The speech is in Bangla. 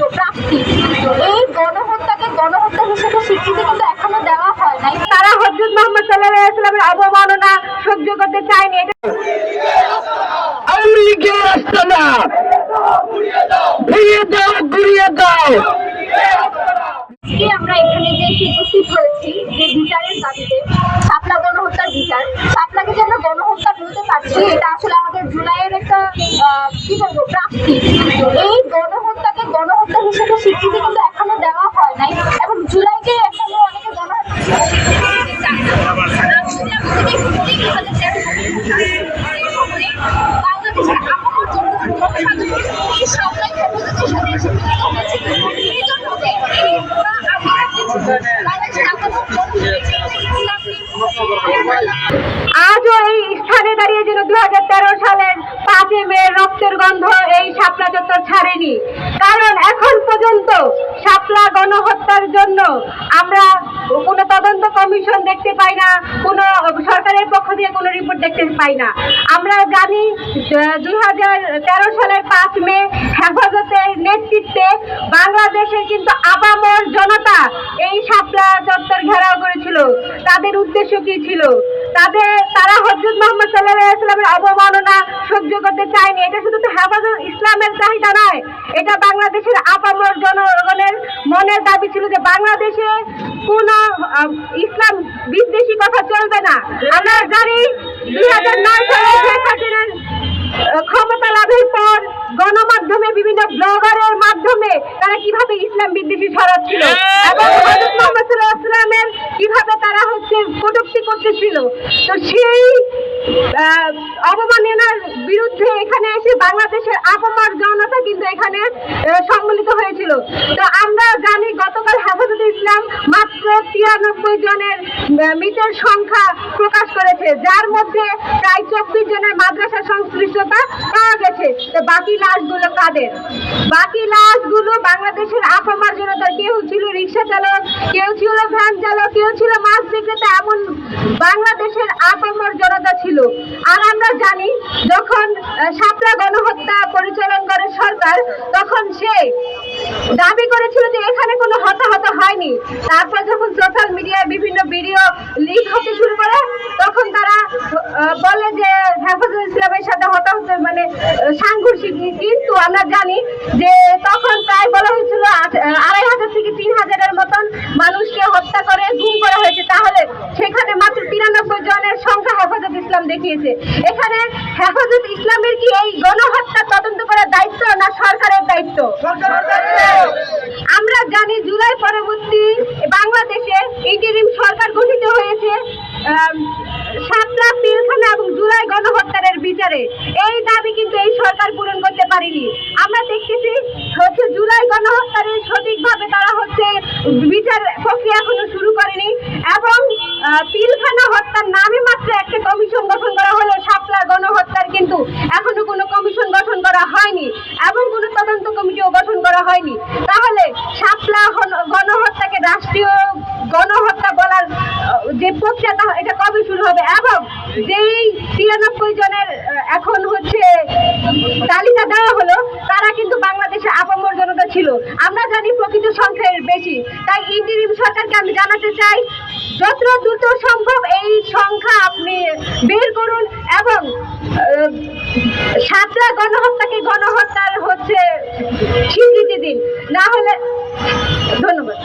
বলব প্রাপ্তি। এই গণহত্যাকে গণহত্যা হিসেবে স্বীকৃতি কিন্তু এখনও দেওয়া হয় নাই। তারা হজরত মোহাম্মদ সাল্লাহ ইসলামের অবমাননা সহ্য করতে চায়নি। এটা আওয়ামী লীগের রাস্তা না। দাও দাও। আমরা এখানে যে উপস্থিত হয়েছি যে বিচারের দাবিতে শাপলা গণহত্যার বিচার শাপলাকে যে আমরা গণহত্যা বলতে পারছি এটা আসলে আমাদের জুলাইয়ের একটা আহ, কি বলব প্রাপ্তি। এই গণহত্যা হিসেবে স্বীকৃতি কিন্তু এখনও দেওয়া হয় নাই এবং জুলাইকে এখনও অনেকে গণহত্যা হিসেবে স্বীকৃতি দিতে চায় না। আমরা যদি আমাদের একটু বলি, 2013 আজও এই স্থানে দাঁড়িয়ে যেন দু হাজার তেরো সালের পাঁচই মে রক্তের গন্ধ এই শাপলা চত্বর ছাড়েনি। কারণ এখন পর্যন্ত শাপলা গণহত্যার জন্য আমরা কোনো তদন্ত কমিশন দেখতে পাই না, কোনো সরকারের পক্ষ দিয়ে কোনো রিপোর্ট দেখতে পাই না। আমরা জানি দুই হাজার তেরো সালের পাঁচ মে হেফাজতের নেতৃত্বে বাংলাদেশের কিন্তু আবামর জনতা এই শাপলা চত্বর ঘেরাও করেছিল। তাদের উদ্দেশ্য কি ছিল? তাদের, তারা হজরত মোহাম্মদ সাল্লাহ ইসলামের অবমাননা সহ্য করতে চায়নি। এটা শুধু তো হেফাজত ইসলামের চাহিদা নয়, এটা বাংলাদেশের আপামর জনগণের মনের দাবি ছিল যে বাংলাদেশে কোন ইসলাম বিদ্বেষী কথা চলবে না। আমরা জানি দুই হাজার নয় সালে ক্ষমতা লাভের পর গণমাধ্যমে বিভিন্ন ব্লগারের মাধ্যমে তারা কীভাবে ইসলাম বিদ্বেষী ছড়াচ্ছিল এবং কীভাবে তারা হচ্ছে প্রযুক্তি করতেছিল। তো সেই অবমাননার বিরুদ্ধে এখানে এসে বাংলাদেশের আপামার জনতা কিন্তু এখানে সম্মিলিত হয়েছিল। তো আমরা জানি গতকাল হেফাজতে ইসলাম মাত্র তিরানব্বই জনের মৃতের সংখ্যা প্রকাশ করেছে, যার মধ্যে প্রায় চব্বিশ জনের মাদ্রাসা সংশ্লিষ্টতা পাওয়া গেছে। তো বাকি লাশগুলো কাদের? বাকি লাশগুলো বাংলাদেশের আপামার কেউ ছিল রিক্সা চালক, কেউ ছিল ভ্যান চালক, কেউ ছিল মাছ বিক্রেতা, এমন বাংলাদেশের আপামর জনতা ছিল। আর আমরা জানি, যখন শাপলা গণহত্যা পরিচালন করে সরকার, তখন সে দাবি করেছিল যে এখানে কোনো হতাহত হয়নি। তারপর যখন সোশ্যাল মিডিয়ায় বিভিন্ন ভিডিও লিক হতে শুরু করে, তখন তারা বলে যে হেফাজত ইসলামের সাথে হতাহত মানে সাংঘর্ষিক। কিন্তু আমরা জানি যে তখন প্রায় বলা হয়েছিল আট- আহ, আড়াই হাজার থেকে তিন হাজারের মতন মানুষকে হত্যা করে গুম করা হয়েছে তাহলে সেখানে মাত্র তিরানব্বই জনের সংখ্যা হেফাজত ইসলাম দেখিয়েছে। এখানে হেফাজত ইসলামের কি এই গণহত্যা তদন্ত করার দায়িত্ব না সরকারের দায়িত্ব? আমরা জানি জুলাই পরবর্তী বাংলাদেশে ইন্টারিম সরকার গঠিত হয়েছে সাতটা পিলখানা এবং জুলাই গণহত্যার বিচারে। এই দাবি কিন্তু এই সরকার পূরণ করতে পারেনি। আমরা দেখতেছি হচ্ছে জুলাই গণহত্যার সঠিকভাবে তারা হচ্ছে বিচার প্রক্রিয়া এখনও শুরু করেনি এবং পিলখানা হত্যার নামে মাত্র একটা কমিশন গঠন করা হলো শাপলা গণহত্যার কিন্তু এখনও কোনো কমিশন গঠন করা হয়নি এবং কোনো তদন্ত কমিটিও গঠন করা হয়নি তাহলে শাপলা হন- গণহত্যাকে রাষ্ট্রীয় গণহত্যা বলার যে প্রক্রিয়া এটা কবে শুরু হবে? এবং যেই তিরানব্বই জনের মোদী সরকারকে আমি জানাতে চাই যত দ্রুত সম্ভব এই সংখ্যা আপনি বের করুন এবং সাতরা গণহত্যাকে গণহত্যার হচ্ছে স্বীকৃতি দিন। না হলে, ধন্যবাদ।